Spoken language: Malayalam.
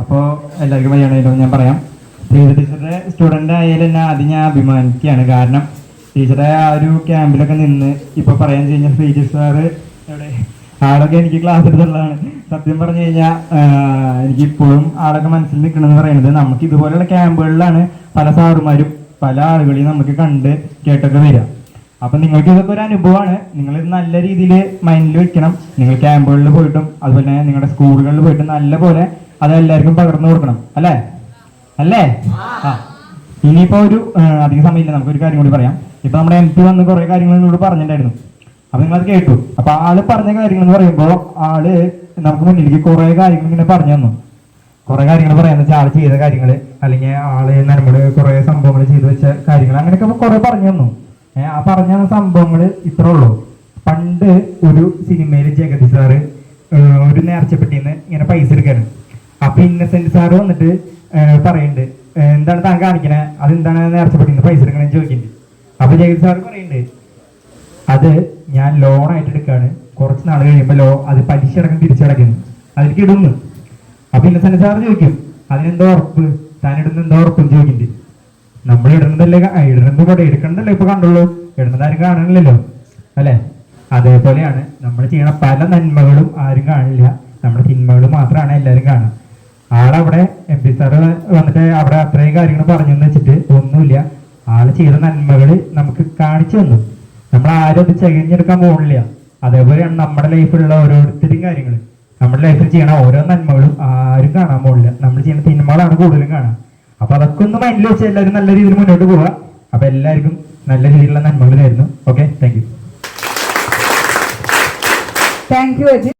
അപ്പോൾ എല്ലാവർക്കും വയ്യാണെങ്കിലും ഞാൻ പറയാം. ടീച്ചറുടെ സ്റ്റുഡന്റ് ആയാലും എന്നെ അത് ഞാൻ അഭിമാനിക്കുകയാണ്. കാരണം ടീച്ചറെ ആ ഒരു ക്യാമ്പിലൊക്കെ നിന്ന് ഇപ്പോൾ പറയാൻ കഴിഞ്ഞാൽ ശ്രീജി സാർ എവിടെ? ആളൊക്കെ എനിക്ക് ക്ലാസ് എടുത്തുള്ളതാണ് സത്യം പറഞ്ഞു കഴിഞ്ഞാൽ എനിക്ക് ഇപ്പോഴും ആളൊക്കെ മനസ്സിൽ നിൽക്കണമെന്ന് പറയുന്നത് നമുക്ക് ഇതുപോലെയുള്ള ക്യാമ്പുകളിലാണ് പല സാറുമാരും പല ആളുകളെയും നമുക്ക് കണ്ട് കേട്ടൊക്കെ വരിക. അപ്പം നിങ്ങൾക്ക് ഇതൊക്കെ ഒരു അനുഭവമാണ്. നിങ്ങൾ നല്ല രീതിയിൽ മൈൻഡിൽ വെക്കണം. നിങ്ങൾ ക്യാമ്പുകളിൽ പോയിട്ടും അതുപോലെ നിങ്ങളുടെ സ്കൂളുകളിൽ പോയിട്ടും നല്ല പോലെ അത് എല്ലാവർക്കും പകർന്നു കൊടുക്കണം. അല്ലേ? അല്ലേ? ആ. ഇനിയിപ്പോ ഒരു അധിക സമയമില്ല. നമുക്ക് ഒരു കാര്യം കൂടി പറയാം. ഇപ്പൊ നമ്മുടെ എം പി വന്ന് കുറെ കാര്യങ്ങൾ നിങ്ങളോട് പറഞ്ഞിട്ടുണ്ടായിരുന്നു. അപ്പൊ നിങ്ങളത് കേട്ടു. അപ്പൊ ആൾ പറഞ്ഞ കാര്യങ്ങൾ എന്ന് പറയുമ്പോൾ ആൾ നമുക്ക് മുന്നിലേക്ക് കുറെ കാര്യങ്ങൾ ഇങ്ങനെ പറഞ്ഞു തന്നു. കുറെ കാര്യങ്ങൾ പറയാന്ന് വെച്ചാൽ ആൾ ചെയ്ത കാര്യങ്ങൾ അല്ലെങ്കിൽ ആൾ നമ്മൾ കുറെ സംഭവങ്ങൾ ചെയ്തു വെച്ച കാര്യങ്ങൾ അങ്ങനെയൊക്കെ കുറെ പറഞ്ഞു തന്നു. ആ പറഞ്ഞ സംഭവങ്ങൾ ഇത്രേ ഉള്ളൂ. പണ്ട് ഒരു സിനിമയിൽ ജഗതി സാറ് ഒരു നേർച്ചപ്പെട്ടിന്ന് ഇങ്ങനെ പൈസ എടുക്കാണ്. അപ്പൊ ഇന്നസെന്റ് സാറ് വന്നിട്ട് പറയുന്നുണ്ട് എന്താണ് താൻ കാണിക്കണേ? അതെന്താണ് നേർച്ചപ്പെട്ടിന്ന് പൈസ എടുക്കണെന്ന് ചോദിക്കുന്നുണ്ട് അപ്പൊ ജഗതി സാറ് പറയുന്നുണ്ട് അത് ഞാൻ ലോൺ ആയിട്ട് എടുക്കാണ്. കുറച്ച് നാൾ കഴിയുമ്പോൾ ലോ അത് പലിശ അടക്കം തിരിച്ചടക്കുന്നു അതിലേക്ക് ഇടുന്നു. അപ്പൊ ഇന്നസെന്റ് സാർ ചോദിക്കും അതിനെന്തോ ഉറപ്പ്? താൻ ഇടുന്ന എന്തോ ഉറപ്പും? ചോദിക്കുന്നുണ്ട് നമ്മൾ ഇടുന്നതല്ലേ ഇടണത് ആ, ഇടുന്നത് കൂടെ എടുക്കണ്ടല്ലോ ഇപ്പൊ കണ്ടുള്ളൂ. ഇടുന്നത് ആരും കാണണില്ലല്ലോ അല്ലെ? അതേപോലെയാണ് നമ്മൾ ചെയ്യണ പല നന്മകളും ആരും കാണില്ല. നമ്മുടെ തിന്മകൾ മാത്രമാണ് എല്ലാവരും കാണുക. ആളവിടെ എം പി സാറ് വന്നിട്ട് അവിടെ അത്രയും കാര്യങ്ങൾ പറഞ്ഞു വെച്ചിട്ട് ഒന്നുമില്ല. ആൾ ചെയ്ത നന്മകൾ നമുക്ക് കാണിച്ചു തന്നു. നമ്മൾ ആരും അത് ചകഞ്ഞെടുക്കാൻ പോകുന്നില്ല അതേപോലെയാണ് നമ്മുടെ ലൈഫിലുള്ള ഓരോരുത്തരും കാര്യങ്ങൾ നമ്മുടെ ലൈഫിൽ ചെയ്യണ ഓരോ നന്മകളും ആരും കാണാൻ പോകില്ല നമ്മൾ ചെയ്യുന്ന തിന്മകളാണ് കൂടുതലും കാണാൻ അപ്പൊ അതൊക്കെ ഒന്ന് മൈൻഡിൽ വെച്ച് എല്ലാവരും നല്ല രീതിയിൽ മുന്നോട്ട് പോവുക അപ്പൊ എല്ലാവർക്കും നല്ല രീതിയിലുള്ള നന്മകൾ നേരുന്നു okay thank you thank you